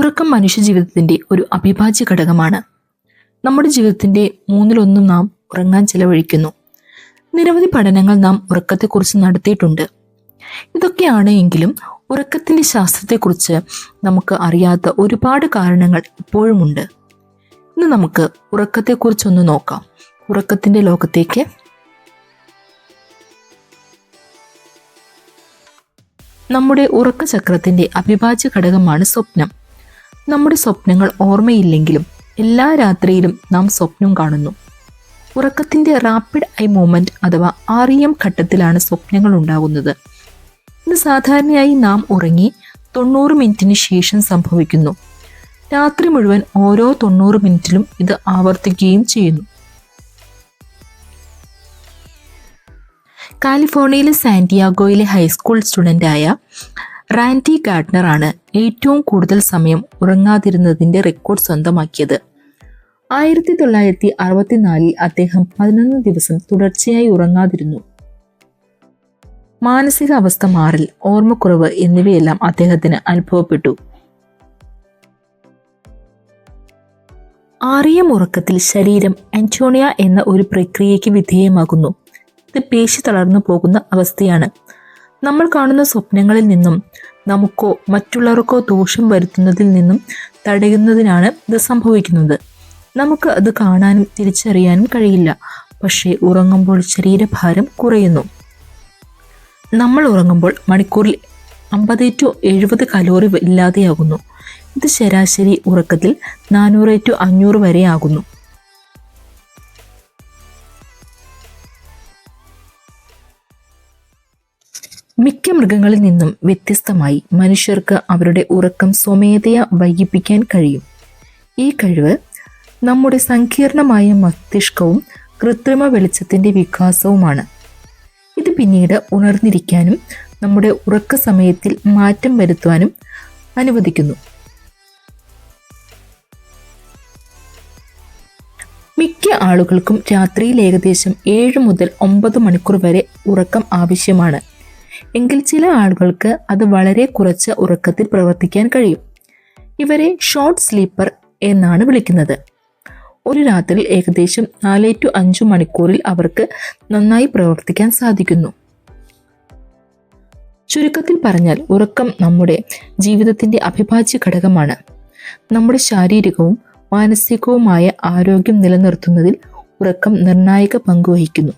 ഉറക്കം മനുഷ്യജീവിതത്തിന്റെ ഒരു അവിഭാജ്യ ഘടകമാണ്. നമ്മുടെ ജീവിതത്തിന്റെ മൂന്നിലൊന്നും നാം ഉറങ്ങാൻ ചെലവഴിക്കുന്നു. നിരവധി പഠനങ്ങൾ നാം ഉറക്കത്തെക്കുറിച്ച് നടത്തിയിട്ടുണ്ട്. ഇതൊക്കെയാണ് എങ്കിലും ഉറക്കത്തിന്റെ ശാസ്ത്രത്തെക്കുറിച്ച് നമുക്ക് അറിയാത്ത ഒരുപാട് കാരണങ്ങൾ ഇപ്പോഴുമുണ്ട്. ഇന്ന് നമുക്ക് ഉറക്കത്തെക്കുറിച്ചൊന്ന് നോക്കാം. ഉറക്കത്തിന്റെ ലോകത്തേക്ക്. നമ്മുടെ ഉറക്കചക്രത്തിന്റെ അവിഭാജ്യ ഘടകമാണ് സ്വപ്നം. നമ്മുടെ സ്വപ്നങ്ങൾ ഓർമ്മയില്ലെങ്കിലും എല്ലാ രാത്രിയിലും നാം സ്വപ്നം കാണുന്നു. ഉറക്കത്തിന്റെ റാപ്പിഡ് ഐ മൂവ്മെന്റ് അഥവാ ആർ ഇ എം ഘട്ടത്തിലാണ് സ്വപ്നങ്ങൾ ഉണ്ടാകുന്നത്. ഇത് സാധാരണയായി നാം ഉറങ്ങി തൊണ്ണൂറ് മിനിറ്റിന് ശേഷം സംഭവിക്കുന്നു. രാത്രി മുഴുവൻ ഓരോ തൊണ്ണൂറ് മിനിറ്റിലും ഇത് ആവർത്തിക്കുകയും ചെയ്യുന്നു. കാലിഫോർണിയയിലെ സാന്റിയാഗോയിലെ ഹൈസ്കൂൾ സ്റ്റുഡന്റായ റാൻഡി ഗാർഡ്നർ ആണ് ഏറ്റവും കൂടുതൽ സമയം ഉറങ്ങാതിരുന്നതിന്റെ റെക്കോർഡ് സ്വന്തമാക്കിയത്. ആയിരത്തി തൊള്ളായിരത്തി അറുപത്തിനാലിൽ അദ്ദേഹം പതിനൊന്ന് ദിവസം തുടർച്ചയായി ഉറങ്ങാതിരുന്നു. മാനസികാവസ്ഥ മാറൽ ഓർമ്മക്കുറവ് എന്നിവയെല്ലാം അദ്ദേഹത്തിന് അനുഭവപ്പെട്ടു. ആറിയ ഉറക്കത്തിൽ ശരീരം ആന്റോണിയ എന്ന ഒരു പ്രക്രിയയ്ക്ക് വിധേയമാകുന്നു. ഇത് പേശി തളർന്നു പോകുന്ന അവസ്ഥയാണ്. നമ്മൾ കാണുന്ന സ്വപ്നങ്ങളിൽ നിന്നും നമുക്കോ മറ്റുള്ളവർക്കോ ദോഷം വരുത്തുന്നതിൽ നിന്നും തടയുന്നതിനാണ് ഇത് സംഭവിക്കുന്നത്. നമുക്ക് അത് കാണാനും തിരിച്ചറിയാനും കഴിയില്ല. പക്ഷേ ഉറങ്ങുമ്പോൾ ശരീരഭാരം കുറയുന്നു. നമ്മൾ ഉറങ്ങുമ്പോൾ മണിക്കൂറിൽ അമ്പത് ടു എഴുപത് കലോറി ഇല്ലാതെയാകുന്നു. ഇത് ശരാശരി ഉറക്കത്തിൽ നാനൂറ് ടു അഞ്ഞൂറ് വരെ ആകുന്നു. മിക്ക മൃഗങ്ങളിൽ നിന്നും വ്യത്യസ്തമായി മനുഷ്യർക്ക് അവരുടെ ഉറക്കം സ്വമേധയാ വൈകിപ്പിക്കാൻ കഴിയും. ഈ കഴിവ് നമ്മുടെ സങ്കീർണമായ മസ്തിഷ്കവും കൃത്രിമ വെളിച്ചത്തിന്റെ വികാസവുമാണ്. ഇത് പിന്നീട് ഉണർന്നിരിക്കാനും നമ്മുടെ ഉറക്ക സമയത്തിൽ മാറ്റം വരുത്തുവാനും അനുവദിക്കുന്നു. മിക്ക ആളുകൾക്കും രാത്രിയിൽ ഏകദേശം ഏഴ് മുതൽ ഒമ്പത് മണിക്കൂർ വരെ ഉറക്കം ആവശ്യമാണ്. എങ്കിൽ ചില ആളുകൾക്ക് അത് വളരെ കുറച്ച് ഉറക്കത്തിൽ പ്രവർത്തിക്കാൻ കഴിയും. ഇവരെ ഷോർട്ട് സ്ലീപ്പർ എന്നാണ് വിളിക്കുന്നത്. ഒരു രാത്രിയിൽ ഏകദേശം നാല് ടു അഞ്ച് മണിക്കൂറിൽ അവർക്ക് നന്നായി പ്രവർത്തിക്കാൻ സാധിക്കുന്നു. ചുരുക്കത്തിൽ പറഞ്ഞാൽ ഉറക്കം നമ്മുടെ ജീവിതത്തിന്റെ അവിഭാജ്യ ഘടകമാണ്. നമ്മുടെ ശാരീരികവും മാനസികവുമായ ആരോഗ്യം നിലനിർത്തുന്നതിൽ ഉറക്കം നിർണായക പങ്കുവഹിക്കുന്നു